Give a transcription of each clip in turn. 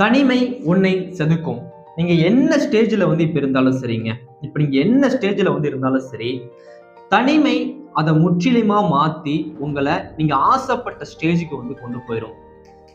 தனிமை உன்னை செதுக்கும். நீங்க என்ன ஸ்டேஜ்ல வந்து இப்ப இருந்தாலும் சரிங்க. இப்ப நீங்க என்ன ஸ்டேஜ்ல வந்து இருந்தாலும் சரி தனிமை அதை முற்றிலுமா மாத்தி உங்களை நீங்க ஆசைப்பட்ட ஸ்டேஜுக்கு வந்து கொண்டு போயிடும்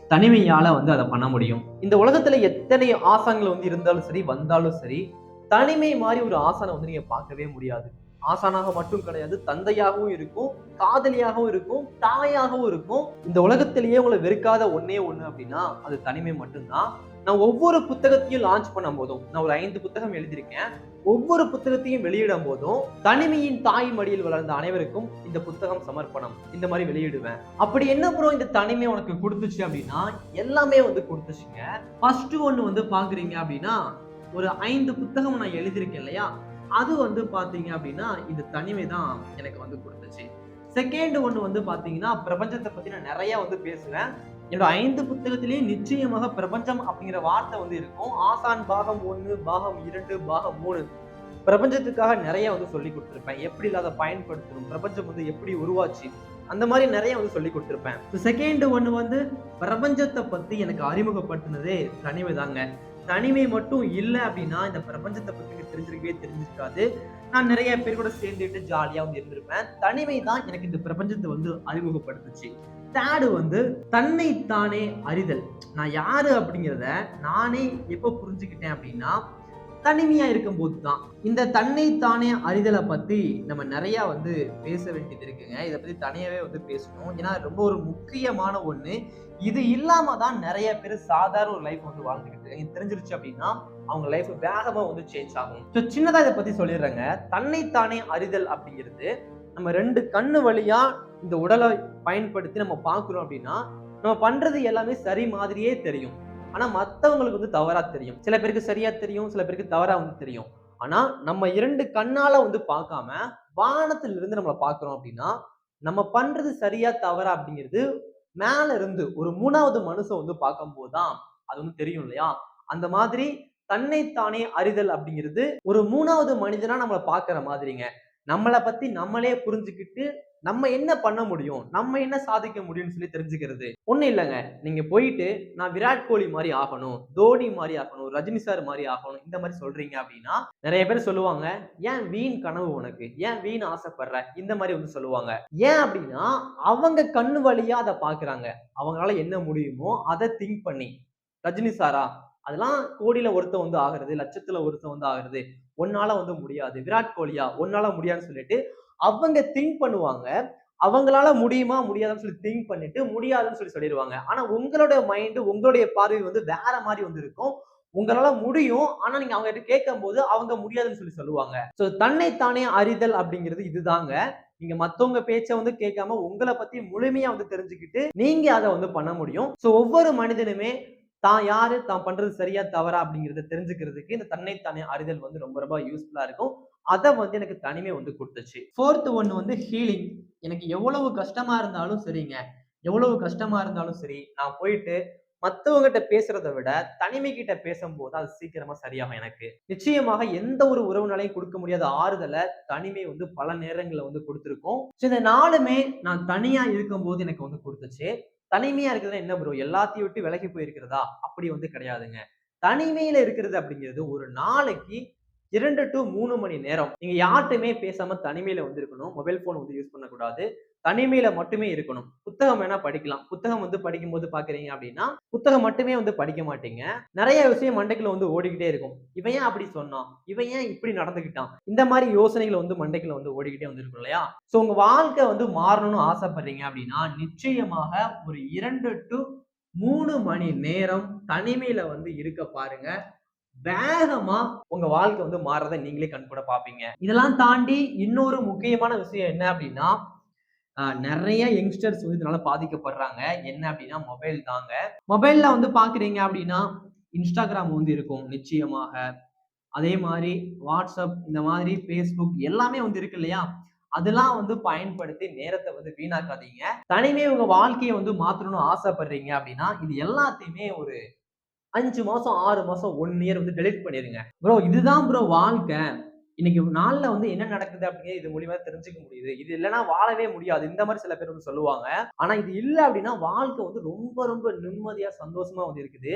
தனிமையால வந்து அதை பண்ண முடியும். இந்த உலகத்துல எத்தனை ஆசனங்கள் வந்து இருந்தாலும் சரி வந்தாலும் சரி தனிமை மாதிரி ஒரு ஆசனை வந்து நீங்க பார்க்கவே முடியாது. ஆசானாக மட்டும் கிடையாது தந்தையாகவும் இருக்கும் காதலியாகவும் இருக்கும் தாயாகவும் இருக்கும். இந்த உலகத்திலேயே உங்களை வெறுக்காத ஒன்னே ஒண்ணு அப்படின்னா அது தனிமை மட்டும்தான். நான் ஒவ்வொரு புத்தகத்தையும் லான்ச் பண்ணும் போதும் நான் ஒரு ஐந்து புத்தகம் எழுதியிருக்கேன். ஒவ்வொரு புத்தகத்தையும் வெளியிடும் போதும் தனிமையின் தாய் மடியில் வளர்ந்த அனைவருக்கும் இந்த புத்தகம் சமர்ப்பணம் இந்த மாதிரி வெளியிடுவேன். அப்படி என்ன ப்ரோ இந்த தனிமை உனக்கு கொடுத்துச்சு அப்படின்னா எல்லாமே வந்து கொடுத்துச்சுங்க. ஃபர்ஸ்ட் ஒன்று வந்து பாக்குறீங்க அப்படின்னா ஒரு ஐந்து புத்தகம் நான் எழுதியிருக்கேன் இல்லையா? அது வந்து பார்த்தீங்க அப்படின்னா இந்த தனிமை தான் எனக்கு வந்து கொடுத்துச்சு. செகண்ட் ஒன்று வந்து பார்த்தீங்கன்னா பிரபஞ்சத்தை பற்றி நான் நிறையா வந்து பேசுவேன். என்னோட ஐந்து புத்தகத்திலேயே நிச்சயமாக பிரபஞ்சம் அப்படிங்கிற வார்த்தை வந்து இருக்கும். ஆசான் பாகம் ஒன்று பாகம் இரண்டு பாகம் மூணு. பிரபஞ்சத்துக்காக நிறைய வந்து சொல்லி கொடுத்துருப்பேன். எப்படி இல்லாத பயன்படுத்தணும் பிரபஞ்சம் வந்து எப்படி உருவாச்சு அந்த மாதிரி நிறைய வந்து சொல்லி கொடுத்துருப்பேன். செகண்ட் ஒன்று வந்து பிரபஞ்சத்தை பற்றி எனக்கு அறிமுகப்படுத்தினதே தனிமை தாங்க தனிமை மட்டும் இல்லை அப்படின்னா இந்த பிரபஞ்சத்தை பத்தி எனக்கு தெரிஞ்சிருக்கவே தெரிஞ்சிருக்காது. நான் நிறைய பேர் கூட சேர்ந்துட்டு ஜாலியா வந்து இருந்திருப்பேன். தனிமை தான் எனக்கு இந்த பிரபஞ்சத்தை வந்து அறிமுகப்படுத்துச்சு. தேர்டு வந்து தன்னை தானே அறிதல். நான் யாரு அப்படிங்கிறத நானே எப்போ புரிஞ்சுக்கிட்டேன் அப்படின்னா தனிமையா இருக்கும்போது தான் இந்த தன்னை தானே அறிதலை பத்தி நம்ம நிறைய வந்து பேச வேண்டியது இருக்குங்க. இதை பத்தி தனியாவே வந்து பேசணும். ஏன்னா ரொம்ப ஒரு முக்கியமான ஒண்ணு. இது இல்லாம தான் நிறைய பேர் சாதாரண ஒரு லைஃப் வந்து வாழ்ந்துக்கிட்டு இருக்காங்க. தெரிஞ்சிருச்சு அப்படின்னா அவங்க லைஃப் வேகமா வந்து சேஞ்ச் ஆகும். ஸோ சின்னதா இதை பத்தி சொல்லிடுறேங்க. தன்னைத்தானே அறிதல் அப்படிங்கிறது நம்ம ரெண்டு கண்ணு வழியா இந்த உடலை பயன்படுத்தி நம்ம பார்க்குறோம் அப்படின்னா நம்ம பண்றது எல்லாமே சரி மாதிரியே தெரியும். ஆனா மத்தவங்களுக்கு வந்து தவறா தெரியும். சில பேருக்கு சரியா தெரியும் சில பேருக்கு தவறா வந்து தெரியும். ஆனா நம்ம இரண்டு கண்ணால வந்து பார்க்காம வானத்துல இருந்து நம்மளை பாக்குறோம் அப்படின்னா நம்ம பண்றது சரியா தவறா அப்படிங்கிறது மேல இருந்து ஒரு மூணாவது மனுஷன் வந்து பார்க்கும்போது தான் அது வந்து தெரியும் இல்லையா? அந்த மாதிரி தன்னைத்தானே அறிதல் அப்படிங்கிறது ஒரு மூணாவது மனிதனா நம்மளை பாக்குற மாதிரிங்க. நம்மளை பத்தி நம்மளே புரிஞ்சுக்கிட்டு நம்ம என்ன பண்ண முடியும்? நம்ம என்ன சாதிக்க முடியும்னு சொல்லி தெரிஞ்சுக்கிறது. ஒன்றும் இல்லைங்க. நீங்க போயிட்டு நான் விராட் கோலி மாதிரி ஆகணும் தோனி மாதிரி ஆகணும் ரஜினி சார் மாதிரி ஆகணும் இந்த மாதிரி சொல்றீங்க அப்படின்னா நிறைய பேர் சொல்லுவாங்க ஏன் வீண் கனவு உனக்கு? ஏன் வீண் ஆசைப்படுற? இந்த மாதிரி வந்து சொல்லுவாங்க. ஏன் அப்படின்னா அவங்க கண்ணு வழியா அதை பாக்குறாங்க. அவங்களால என்ன முடியுமோ அதை திங்க் பண்ணி. ரஜினி சாரா? அதெல்லாம் கோடியில ஒருத்தன் வந்து ஆகிறது லட்சத்துல ஒருத்தன் வந்து ஆகிறது. உன்னால வந்து முடியாது. விராட் கோலியா உன்னால முடியாதுன்னு சொல்லிட்டு அவங்க திங்க் பண்ணுவாங்க. அவங்களால முடியுமா முடியாதுன்னு சொல்லி திங்க் பண்ணிட்டு முடியாதுன்னு சொல்லி சொல்லிடுவாங்க ஆனா உங்களோட மைண்டு உங்களுடைய பார்வை வந்து வேற மாதிரி வந்து இருக்கும். உங்களால முடியும். ஆனா நீங்க அவங்க கிட்ட கேட்கும் போது அவங்க முடியாதுன்னு சொல்லி சொல்லுவாங்க. ஸோ தன்னைத்தானே அறிதல் அப்படிங்கிறது இதுதாங்க. நீங்க மத்தவங்க பேச்ச வந்து கேட்காம உங்களை பத்தி முழுமையா வந்து தெரிஞ்சுக்கிட்டு நீங்க அதை வந்து பண்ண முடியும். ஸோ ஒவ்வொரு மனிதனுமே தான் யாரு தான் பண்றது சரியா தவறா அப்படிங்கிறத தெரிஞ்சுக்கிறதுக்கு இந்த தன்னைத்தானே அறிதல் வந்து ரொம்ப ரொம்ப யூஸ்ஃபுல்லா இருக்கும். அதை வந்து எனக்கு தனிமை வந்து கொடுத்துச்சு. ஃபோர்த் ஒன்று வந்து ஹீலிங் எனக்கு எவ்வளவு கஷ்டமா இருந்தாலும் சரிங்க. எவ்வளவு கஷ்டமா இருந்தாலும் சரி நான் போயிட்டு மற்றவங்ககிட்ட பேசுறத விட தனிமை கிட்ட பேசும்போது அது சீக்கிரமா சரியாகும் எனக்கு. நிச்சயமாக எந்த ஒரு உறவுனாலையும் கொடுக்க முடியாத ஆறுதலை தனிமை வந்து பல நேரங்களில் வந்து கொடுத்துருக்கோம். ஸோ இந்த நாளுமே நான் தனியா இருக்கும்போது எனக்கு வந்து கொடுத்துச்சு. தனிமையா இருக்கிறது என்ன ப்ரோ எல்லாத்தையும் விட்டு விலகி போயிருக்கிறதா? அப்படி வந்து கிடையாதுங்க. தனிமையில இருக்கிறது அப்படிங்கிறது ஒரு நாளைக்கு இரண்டு டு மூணு மணி நேரம். நீங்க யார்கிட்டயுமே பேசாம தனிமையில வந்து இருக்கணும் மொபைல் போன் வந்து யூஸ் பண்ணக்கூடாது. தனிமையில மட்டுமே இருக்கணும். புத்தகம் வேணா படிக்கலாம். புத்தகம் வந்து படிக்கும்போது பாக்குறீங்க அப்படின்னா புத்தகம் மட்டுமே வந்து படிக்க மாட்டீங்க. நிறைய விஷயம் மண்டைக்குள்ள வந்து ஓடிக்கிட்டே இருக்கும். இவன் ஏன் அப்படி சொன்னான்? இவன் ஏன் இப்படி நடந்துக்கிட்டான்? இந்த மாதிரி யோசனைகள் வந்து மண்டைக்குள்ள வந்து ஓடிக்கிட்டே வந்துருக்கும் இல்லையா? சோ உங்க வாழ்க்கை வந்து மாறணும்னு ஆசைப்படுறீங்க அப்படின்னா நிச்சயமாக ஒரு இரண்டு டு மூணு மணி நேரம் தனிமையில வந்து இருக்க பாருங்க. வேகமா உங்க வாழ்க்கை வந்து மாறதை நீங்களே கண் கூட பாப்பீங்க இதெல்லாம் தாண்டி இன்னொரு முக்கியமான விஷயம் என்ன அப்படின்னா நிறைய யங்ஸ்டர்ஸ் வந்து இதனால பாதிக்கப்படுறாங்க. என்ன அப்படின்னா மொபைல் தாங்க. மொபைல்ல வந்து பாக்குறீங்க அப்படின்னா இன்ஸ்டாகிராம் வந்து இருக்கும் நிச்சயமாக. அதே மாதிரி வாட்ஸ்அப் இந்த மாதிரி ஃபேஸ்புக் எல்லாமே வந்து இருக்கு இல்லையா? அதெல்லாம் வந்து பயன்படுத்தி நேரத்தை வந்து வீணாக்காதீங்க. தனிமே உங்க வாழ்க்கையை வந்து மாத்தணும்னு ஆசைப்படுறீங்க அப்படின்னா இது எல்லாத்தையுமே ஒரு அஞ்சு மாசம் ஆறு மாசம் ஒன் இயர் வந்து டெலிட் பண்ணிருங்க. ப்ரோ இதுதான் ப்ரோ வாழ்க்கை. இன்னைக்கு நாளில் வந்து என்ன நடக்குது அப்படிங்கிறது இது மூலியமா தெரிஞ்சுக்க முடியுது. இது இல்லைன்னா வாழவே முடியாது. இந்த மாதிரி சில பேர் வந்து சொல்லுவாங்க. ஆனா இது இல்லை அப்படின்னா வாழ்க்கை வந்து ரொம்ப ரொம்ப நிம்மதியா சந்தோஷமா வந்து இருக்குது.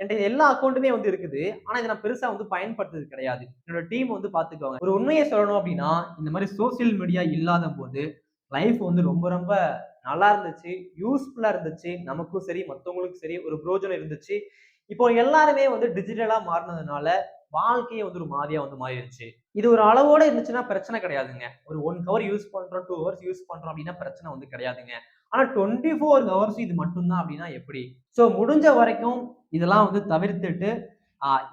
என்கிட்ட எல்லா அக்கௌண்ட்டுமே வந்து இருக்குது. ஆனா இதை நான் பெருசா வந்து பயன்படுத்துறது கிடையாது. என்னோட டீம் வந்து பாத்துக்கோங்க ஒரு உண்மையை சொல்லணும் அப்படின்னா இந்த மாதிரி சோசியல் மீடியா இல்லாத போது லைஃப் வந்து ரொம்ப ரொம்ப நல்லா இருந்துச்சு யூஸ்ஃபுல்லா இருந்துச்சு. நமக்கும் சரி மற்றவங்களுக்கும் சரி ஒரு பிரோஜனம் இருந்துச்சு. இப்போ எல்லாருமே வந்து டிஜிட்டலா மாறினதுனால வாழ்க்கையே வந்து ஒரு மாதிரியா வந்து மாறிடுச்சு இது ஒரு அளவோட இருந்துச்சுன்னா பிரச்சனை கிடையாதுங்க. ஒரு ஒன் ஹவர் யூஸ் பண்றோம் டூ ஹவர்ஸ் யூஸ் பண்றோம் அப்படின்னா பிரச்சனை வந்து கிடையாதுங்க. ஆனா டுவெண்ட்டி ஃபோர் ஹவர்ஸ் இது மட்டும்தான் அப்படின்னா எப்படி? ஸோ முடிஞ்ச வரைக்கும் இதெல்லாம் வந்து தவிர்த்துட்டு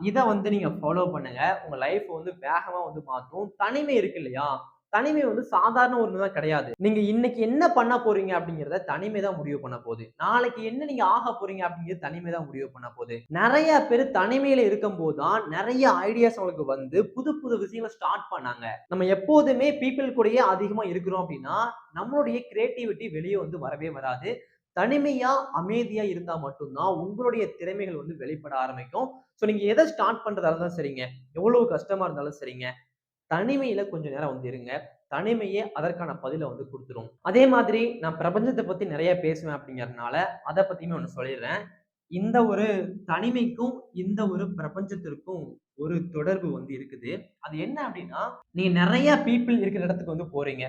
இதை வந்து நீங்க ஃபாலோ பண்ணுங்க. உங்க லைஃப் வந்து வேகமா வந்து மாற்றும். தனிமை இருக்கு இல்லையா? தனிமை வந்து சாதாரண ஒன்று தான் கிடையாது. நீங்க இன்னைக்கு என்ன பண்ண போறீங்க அப்படிங்கிறத தனிமை தான் முடிவு பண்ண போகுது. நாளைக்கு என்ன நீங்க ஆக போறீங்க அப்படிங்கிறது தனிமை தான் முடிவு பண்ண போகுது. நிறைய பேர் தனிமையில இருக்கும் போது தான் நிறைய ஐடியாஸ் அவங்களுக்கு வந்து புது புது விஷயங்களை ஸ்டார்ட் பண்ணாங்க. நம்ம எப்போதுமே பீப்புள் கூடயே அதிகமா இருக்கிறோம் அப்படின்னா நம்மளுடைய கிரியேட்டிவிட்டி வெளியே வந்து வரவே வராது. தனிமையா அமைதியா இருந்தா மட்டும்தான் உங்களுடைய திறமைகள் வந்து வெளிப்பட ஆரம்பிக்கும். ஸோ நீங்க எதை ஸ்டார்ட் பண்றதா இருந்தாலும் சரிங்க. எவ்வளவு கஷ்டமா இருந்தாலும் சரிங்க. தனிமையில கொஞ்ச நேரம் வந்து இருங்க. தனிமையே அதற்கான பதிலை வந்து கொடுத்துரும். அதே மாதிரி நான் பிரபஞ்சத்தை பத்தி நிறைய பேசுவேன் அப்படிங்கறதுனால அதை பத்தியுமே ஒன்று சொல்லிடுறேன். இந்த ஒரு தனிமைக்கும் இந்த ஒரு பிரபஞ்சத்திற்கும் ஒரு தொடர்பு வந்து இருக்குது. அது என்ன அப்படின்னா நீங்க நிறைய பீப்புள் இருக்கிற இடத்துக்கு வந்து போறீங்க.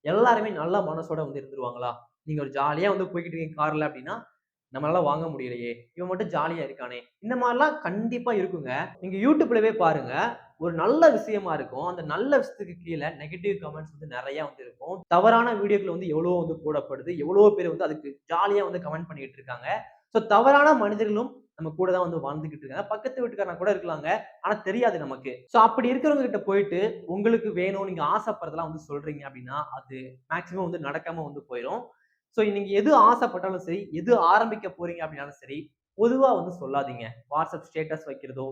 எல்லாருமே நல்ல மனசோட வந்து இருந்துருவாங்களா? நீங்க ஒரு ஜாலியா வந்து போய்கிட்டு இருக்கீங்க கார்ல அப்படின்னா நம்மளால வாங்க முடியலையே. இவன் மட்டும் ஜாலியா இருக்கானே. இந்த மாதிரிலாம் கண்டிப்பா இருக்குங்க. நீங்க யூடியூப்லவே பாருங்க. ஒரு நல்ல விஷயமா இருக்கும். அந்த நல்ல விஷயத்துக்கு கீழே நெகட்டிவ் கமெண்ட்ஸ் வந்து நிறைய வந்து இருக்கும். தவறான வீடியோக்கள் வந்து எவ்வளோ வந்து போடப்படுது எவ்வளோ பேர் வந்து அதுக்கு ஜாலியாக வந்து கமெண்ட் பண்ணிட்டு இருக்காங்க. ஸோ தவறான மனிதர்களும் நம்ம கூட தான் வந்து வாழ்ந்துகிட்டு இருக்காங்க. பக்கத்து வீட்டுக்காரங்க கூட இருக்கலாங்க ஆனா தெரியாது நமக்கு. ஸோ அப்படி இருக்கிறவங்க கிட்ட போயிட்டு உங்களுக்கு வேணும் நீங்க ஆசைப்படுறதெல்லாம் வந்து சொல்றீங்க அப்படின்னா அது மேக்சிமம் வந்து நடக்காம வந்து போயிடும் ஸோ நீங்க எது ஆசைப்பட்டாலும் சரி எது ஆரம்பிக்க போறீங்க அப்படின்னாலும் சரி பொதுவாக வந்து சொல்லாதீங்க. வாட்ஸ்அப் ஸ்டேட்டஸ் வைக்கிறதோ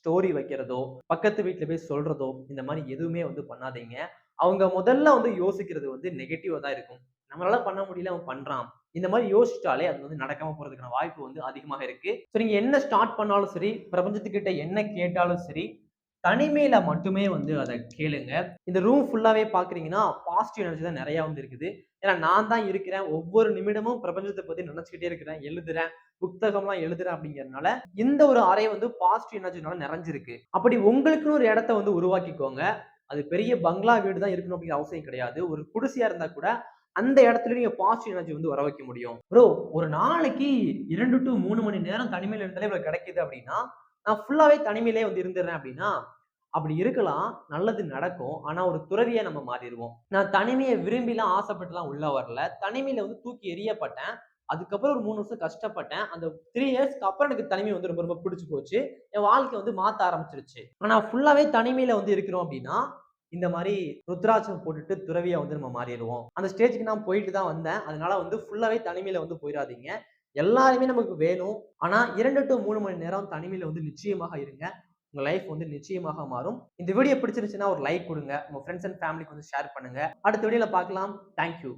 ஸ்டோரி வைக்கிறதோ பக்கத்து வீட்டில் போய் சொல்றதோ இந்த மாதிரி எதுவுமே வந்து பண்ணாதீங்க. அவங்க முதல்ல வந்து யோசிக்கிறது வந்து நெகட்டிவாக தான் இருக்கும். நம்மளால பண்ண முடியல அவன் பண்றான். இந்த மாதிரி யோசிச்சாலே அது வந்து நடக்காம போறதுக்கான வாய்ப்பு வந்து அதிகமாக இருக்கு. ஸோ நீங்க என்ன ஸ்டார்ட் பண்ணாலும் சரி பிரபஞ்சத்துக்கிட்ட என்ன கேட்டாலும் சரி தனிமையில மட்டுமே வந்து அதை கேளுங்க. இந்த ரூம் ஃபுல்லாவே பாக்குறீங்கன்னா பாசிட்டிவ் எனர்ஜி தான் நிறைய வந்து இருக்குது. ஏன்னா நான் தான் இருக்கிறேன். ஒவ்வொரு நிமிடமும் பிரபஞ்சத்தை பத்தி நினைச்சுக்கிட்டே இருக்கிறேன் எழுதுறேன் புத்தகம்லாம் எழுதுறேன் அப்படிங்கறதுனால இந்த ஒரு அறை வந்து பாசிட்டிவ் எனர்ஜினால நிறைஞ்சிருக்கு. அப்படி உங்களுக்குன்னு ஒரு இடத்த வந்து உருவாக்கிக்கோங்க. அது பெரிய பங்களா வீடு தான் இருக்கணும் அப்படிங்கிற அவசியம் கிடையாது. ஒரு குடிசையா இருந்தா கூட அந்த இடத்துல நீங்க பாசிட்டிவ் எனர்ஜி வந்து வர வைக்க முடியும். ப்ரோ ஒரு நாளைக்கு இரண்டு டு மூணு மணி நேரம் தனிமையில் இருந்தாலே இவ்வளவு கிடைக்குது அப்படின்னா நான் ஃபுல்லாவே தனிமையிலே வந்து இருந்துடுறேன் அப்படின்னா அப்படி இருக்கலாம் நல்லது நடக்கும் ஆனா ஒரு துறவியை நம்ம மாறிடுவோம். நான் தனிமையை விரும்பிலாம் ஆசைப்பட்டுலாம் உள்ள வரல. தனிமையில வந்து தூக்கி எறியப்பட்டேன். அதுக்கப்புறம் ஒரு மூணு வருஷம் கஷ்டப்பட்டேன். அந்த த்ரீ இயர்ஸ்க்கு அப்புறம் எனக்கு தனிமை வந்து ரொம்ப ரொம்ப பிடிச்சி போச்சு. என் வாழ்க்கை வந்து மாத்த ஆரம்பிச்சிருச்சு. ஆனா ஃபுல்லாவே தனிமையில வந்து இருக்கிறோம் அப்படின்னா இந்த மாதிரி ருத்ராட்சம் போட்டுட்டு துறவியா வந்து நம்ம மாறிடுவோம். அந்த ஸ்டேஜ்க்கு நான் போயிட்டு தான் வந்தேன். அதனால வந்து ஃபுல்லாவே தனிமையில வந்து போயிடாதீங்க எல்லாருமே நமக்கு வேணும். ஆனா இரண்டு டு மூணு மணி நேரம் தனிமையில வந்து நிச்சயமாக இருங்க. உங்க லைஃப் வந்து நிச்சயமாக மாறும். இந்த வீடியோ பிடிச்சிருச்சுன்னா ஒரு லைக் கொடுங்க. உங்க ஃப்ரெண்ட்ஸ் அண்ட் ஃபேமிலிக்கு வந்து ஷேர் பண்ணுங்க. அடுத்த வீடியோல பார்க்கலாம். தேங்க்யூ